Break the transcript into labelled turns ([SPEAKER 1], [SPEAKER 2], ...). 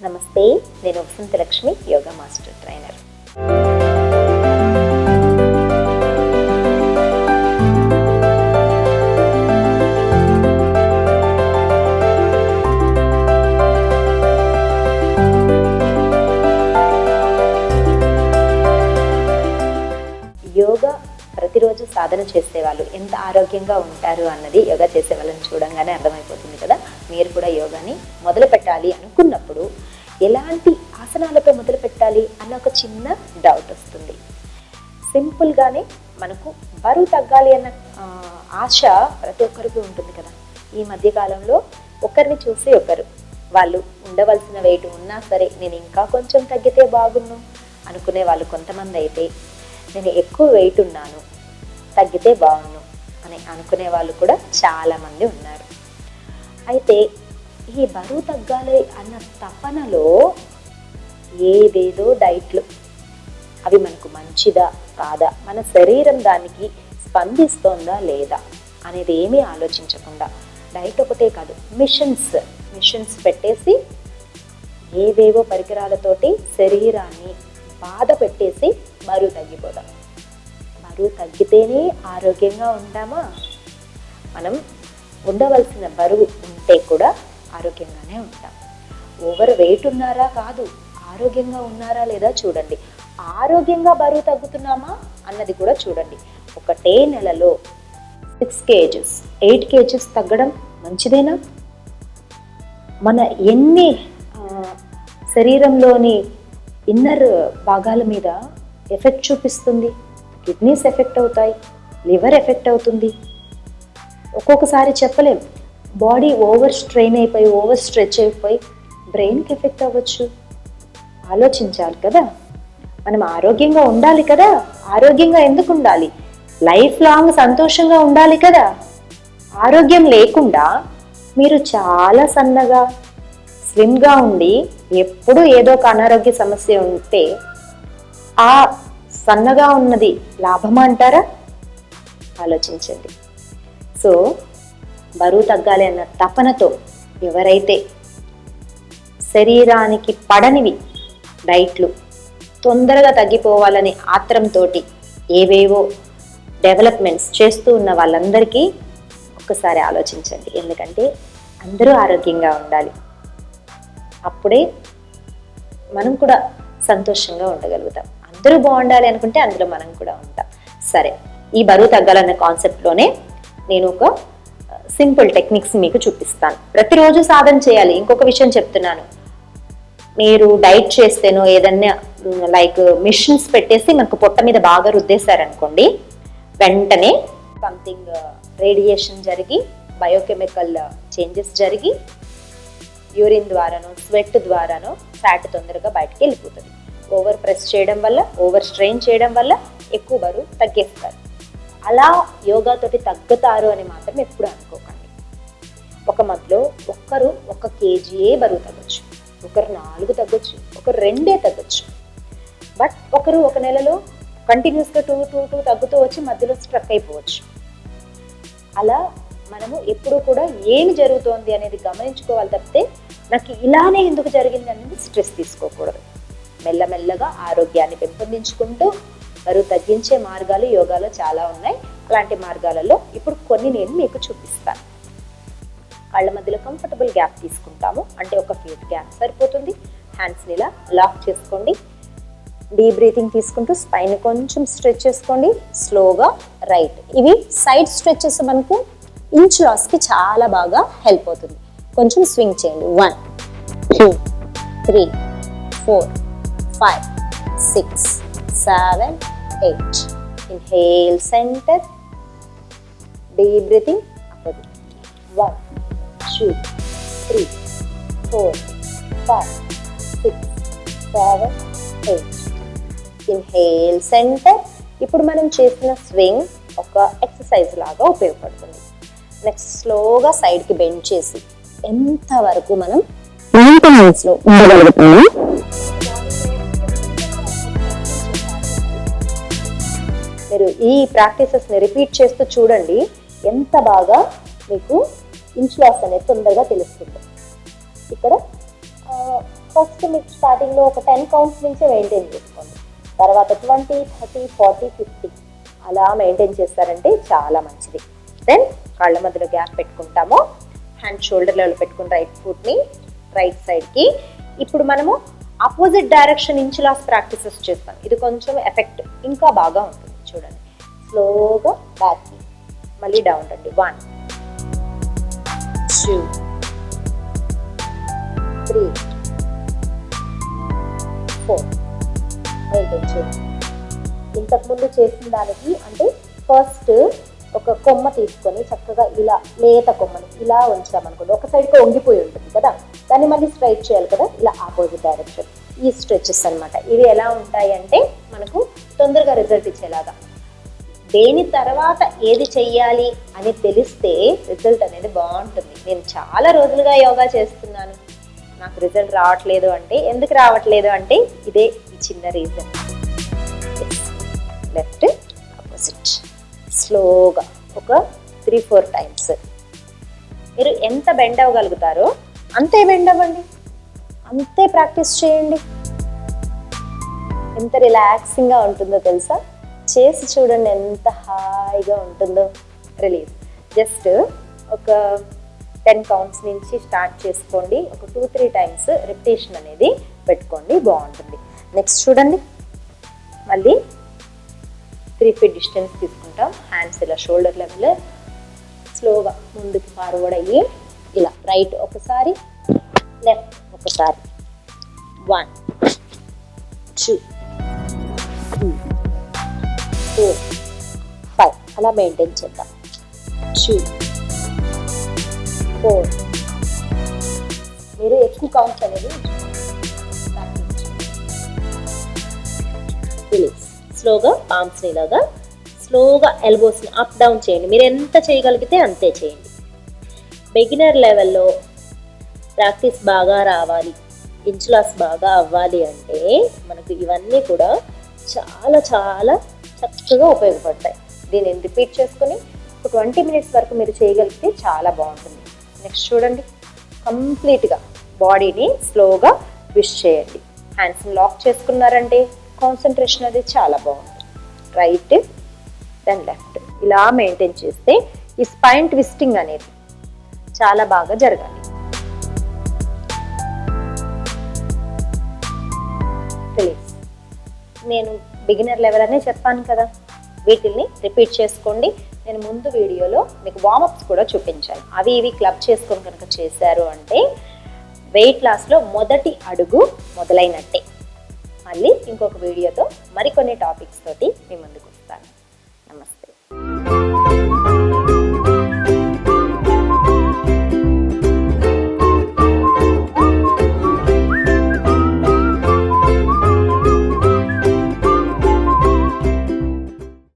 [SPEAKER 1] నమస్తే నేను Vasantha Lakshmi yoga master trainer. సాధన చేసే వాళ్ళు ఎంత ఆరోగ్యంగా ఉంటారు అన్నది యోగా చేసే వాళ్ళని చూడంగానే అర్థమైపోతుంది కదా. మీరు కూడా యోగాని మొదలు పెట్టాలి అనుకున్నప్పుడు ఎలాంటి ఆసనాలతో మొదలు పెట్టాలి అన్న ఒక చిన్న డౌట్ వస్తుంది. సింపుల్గానే మనకు బరువు తగ్గాలి అన్న ఆశ ప్రతి ఒక్కరికి ఉంటుంది కదా. ఈ మధ్య కాలంలో ఒకరిని చూసి ఒకరు వాళ్ళు ఉండవలసిన వెయిట్ ఉన్నా సరే నేను ఇంకా కొంచెం తగ్గితే బాగున్ను అనుకునే వాళ్ళు కొంతమంది అయితే నేను ఎక్కువ వెయిట్ ఉన్నాను తగ్గితే బాగున్ను అని అనుకునే వాళ్ళు కూడా చాలామంది ఉన్నారు. అయితే ఈ బరువు తగ్గాలి అన్న తపనలో ఏదేదో డైట్లు. అవి మనకు మంచిదా కాదా? మన శరీరం దానికి స్పందిస్తోందా లేదా? అనేది ఏమీ ఆలోచించకుండా డైట్ ఒకటే కాదు మిషన్స్. మిషన్స్ పెట్టేసి ఏవేవో పరికరాలతోటి శరీరాన్ని బాధ పెట్టేసి బరువు తగ్గిపోదాం బరువు తగ్గితేనే ఆరోగ్యంగా ఉంటామా? మనం ఉండవలసిన బరువు ఉంటే కూడా ఆరోగ్యంగానే ఉంటాం. ఓవర్ వెయిట్ ఉన్నారా కాదు ఆరోగ్యంగా ఉన్నారా లేదా చూడండి. ఆరోగ్యంగా బరువు తగ్గుతున్నామా అన్నది కూడా చూడండి. ఒకటే నెలలో సిక్స్ కేజెస్ ఎయిట్ కేజెస్ తగ్గడం మంచిదేనా? మన ఎన్ని శరీరంలోని ఇన్నర్ భాగాల మీద ఎఫెక్ట్ చూపిస్తుంది? కిడ్నీస్ ఎఫెక్ట్ అవుతాయి లివర్ ఎఫెక్ట్ అవుతుంది. ఒక్కొక్కసారి చెప్పలేం బాడీ ఓవర్ స్ట్రెయిన్ అయిపోయి ఓవర్ స్ట్రెచ్ అయిపోయి బ్రెయిన్కి ఎఫెక్ట్ అవ్వచ్చు. ఆలోచించాలి కదా. మనం ఆరోగ్యంగా ఉండాలి కదా. ఆరోగ్యంగా ఎందుకు ఉండాలి? లైఫ్ లాంగ్ సంతోషంగా ఉండాలి కదా. ఆరోగ్యం లేకుండా మీరు చాలా సన్నగా స్లిమ్గా ఉండి ఎప్పుడు ఏదో ఒక అనారోగ్య సమస్య ఉంటే ఆ సన్నగా ఉన్నది లాభమా అంటారా? ఆలోచించండి. సో బరువు తగ్గాలి అన్న తపనతో ఎవరైతే శరీరానికి పడనివి డైట్లు తొందరగా తగ్గిపోవాలని ఆత్రంతో ఏవేవో డెవలప్మెంట్స్ చేస్తూ ఉన్న వాళ్ళందరికీ ఒక్కసారి ఆలోచించండి. ఎందుకంటే అందరూ ఆరోగ్యంగా ఉండాలి. అప్పుడే మనం కూడా సంతోషంగా ఉండగలుగుతాం. అందరూ బాగుండాలి అనుకుంటే అందులో మనం కూడా ఉంటాం. సరే ఈ బరువు తగ్గాలన్న కాన్సెప్ట్లోనే నేను ఒక సింపుల్ టెక్నిక్స్ మీకు చూపిస్తాను. ప్రతిరోజు సాధన చేయాలి. ఇంకొక విషయం చెప్తున్నాను. మీరు డైట్ చేస్తేనో ఏదన్నా లైక్ మిషన్స్ పెట్టేసి మనకు పొట్ట మీద బాగా రుద్దేశారనుకోండి వెంటనే సంథింగ్ రేడియేషన్ జరిగి బయోకెమికల్ చేంజెస్ జరిగి యూరిన్ ద్వారానో స్వెట్ ద్వారానో ఫ్యాట్ తొందరగా బయటకు వెళ్ళిపోతుంది. ఓవర్ ప్రెస్ చేయడం వల్ల ఓవర్ స్ట్రెయిన్ చేయడం వల్ల ఎక్కువ బరువు తగ్గేస్తారు. అలా యోగాతోటి తగ్గుతారు అని మాత్రం ఎప్పుడు అనుకోకండి. ఒక మధ్యలో ఒక్కరు ఒక కేజీయే బరువు తగ్గొచ్చు. ఒకరు నాలుగు తగ్గొచ్చు ఒకరు రెండే తగ్గొచ్చు. బట్ ఒకరు ఒక నెలలో కంటిన్యూస్గా టూ టూ టూ తగ్గుతూ వచ్చి మధ్యలో స్ట్రక్ అయిపోవచ్చు. అలా మనము ఎప్పుడూ కూడా ఏమి జరుగుతోంది అనేది గమనించుకోవాలి తప్పితే నాకు ఇలానే ఎందుకు జరిగింది అనేది స్ట్రెస్ తీసుకోకూడదు. మెల్లమెల్లగా ఆరోగ్యాన్ని పెంపొందించుకుంటూ బరువు తగ్గించే మార్గాలు యోగాలో చాలా ఉన్నాయి. అలాంటి మార్గాలలో ఇప్పుడు కొన్ని నేను మీకు చూపిస్తాను. కళ్ళ మధ్యలో కంఫర్టబుల్ గ్యాప్ తీసుకుంటాము. అంటే ఒక ఫీట్ గ్యాప్ సరిపోతుంది. హ్యాండ్స్ని ఇలా లాక్ చేసుకోండి. డీప్ బ్రీతింగ్ తీసుకుంటూ స్పైన్ కొంచెం స్ట్రెచ్ చేసుకోండి. స్లోగా రైట్ ఇవి సైడ్ స్ట్రెచెస్ మనకు ఇంచ్ లాస్కి చాలా బాగా హెల్ప్ అవుతుంది. కొంచెం స్వింగ్ చేయండి. One two three four five, six, seven, eight. Inhale, center. Deep breathing, opposite one two three four five six seven eight inhale centre ఇప్పుడు మనం చేసిన స్వింగ్ ఒక ఎక్సర్సైజ్ లాగా ఉపయోగపడుతుంది. నెక్స్ట్ స్లోగా సైడ్కి బెండ్ చేసి ఎంతవరకు మనం మెయింటెనెన్స్లో ఉండగలుగుతాము? ఈ ప్రాక్టీసెస్ని రిపీట్ చేస్తూ చూడండి ఎంత బాగా మీకు ఇన్ఫ్లాస్ అనేది తొందరగా తెలుస్తుంది. ఇక్కడ ఫస్ట్ మీకు స్టార్టింగ్లో ఒక టెన్ కౌంట్స్ నుంచే మెయింటైన్ చేసుకోండి. తర్వాత ట్వంటీ థర్టీ ఫార్టీ ఫిఫ్టీ అలా మెయింటైన్ చేస్తారంటే చాలా మంచిది. దెన్ కాళ్ళ మధ్యలో గ్యాప్ పెట్టుకుంటాము. హ్యాండ్ షోల్డర్ లెవెల్ పెట్టుకుని రైట్ ఫుట్ని రైట్ సైడ్కి ఇప్పుడు మనము ఆపోజిట్ డైరెక్షన్ ఇంచులాస్ ప్రాక్టీసెస్ చేస్తాం. ఇది కొంచెం ఎఫెక్ట్ ఇంకా బాగా ఉంటుంది. చూడండి. స్లోగా బ్యాక్కి మళ్ళీ డౌన్ రండి. One two three four maintain ఇంతకుముందు చేసిన దానికి అంటే ఫస్ట్ ఒక కొమ్మ తీసుకొని చక్కగా ఇలా లేత కొమ్మని ఇలా ఉంచామనుకోండి ఒక సైడ్కి వంగిపోయి ఉంటుంది కదా? దాన్ని మళ్ళీ స్ట్రైట్ చేయాలి కదా? ఇలా ఆపోజిట్ డైరెక్షన్ ఈ స్ట్రెచెస్ అనమాట ఇవి ఎలా ఉంటాయి అంటే మనకు తొందరగా రిజల్ట్ ఇచ్చేలాగా. దేని తర్వాత ఏది చెయ్యాలి అని తెలిస్తే రిజల్ట్ అనేది బాగుంటుంది. నేను చాలా రోజులుగా యోగా చేస్తున్నాను. నాకు రిజల్ట్ రావట్లేదు అంటే ఎందుకు రావట్లేదు అంటే ఇదే ఈ చిన్న రీజన్ లెఫ్ట్ ఆపోజిట్ స్లోగా ఒక త్రీ ఫోర్ టైమ్స్ మీరు ఎంత బెండ్ అవ్వగలుగుతారో అంతే బెండ్ అవ్వండి. అంతే ప్రాక్టీస్ చేయండి. ఎంత రిలాక్సింగ్గా ఉంటుందో తెలుసా? చేసి చూడండి ఎంత హాయిగా ఉంటుందో రిలీజ్ జస్ట్ ఒక టెన్ కౌంట్స్ నుంచి స్టార్ట్ చేసుకోండి. ఒక టూ త్రీ టైమ్స్ రిపిటేషన్ అనేది పెట్టుకోండి. బాగుంటుంది. నెక్స్ట్ చూడండి. మళ్ళీ త్రీ ఫీట్ డిస్టెన్స్ తీసుకుంటాం. హ్యాండ్స్ ఇలా షోల్డర్ లెవెల్ స్లోగా ముందుకు ఫార్వర్డ్ అయ్యి ఇలా రైట్ ఒకసారి లెఫ్ట్ ఒకసారి. One two four five. అలా మెయింటైన్ చేద్దాం. టూ ఫోర్ మీరు ఎక్కువ కౌంట్స్ అనేది రిలీజ్ స్లోగా పామ్స్ని ఇలాగా స్లోగా ఎల్బోస్ని అప్ డౌన్ చేయండి. మీరు ఎంత చేయగలిగితే అంతే చేయండి. బిగినర్ లెవెల్లో ప్రాక్టీస్ బాగా రావాలి. ఇంచులాస్ బాగా అవ్వాలి అంటే మనకు ఇవన్నీ కూడా చాలా చాలా చక్కగా ఉపయోగపడతాయి. దీన్ని రిపీట్ చేసుకుని ఒక ట్వంటీ మినిట్స్ వరకు మీరు చేయగలిగితే చాలా బాగుంటుంది. నెక్స్ట్ చూడండి. కంప్లీట్గా బాడీని స్లోగా విష్ చేయండి. హ్యాండ్స్ని లాక్ చేసుకున్నారంటే కాన్సన్ట్రేషన్ అది చాలా బాగుంటుంది. Right then left. ఇలా మెయింటైన్ చేస్తే ఈ స్పైన్ ట్విస్టింగ్ అనేది చాలా బాగా జరగాలి. రిలీజ్ నేను బిగినర్ లెవెల్ అనే చెప్పాను కదా. వీటిల్ని రిపీట్ చేసుకోండి. నేను ముందు వీడియోలో మీకు వామప్స్ కూడా చూపించాను. అవి ఇవి క్లబ్ చేసుకొని కనుక చేశారు అంటే వెయిట్ లాస్లో మొదటి అడుగు మొదలైనట్టే. మళ్ళీ ఇంకొక వీడియోతో మరికొన్ని టాపిక్స్ తోటి మీ ముందుకు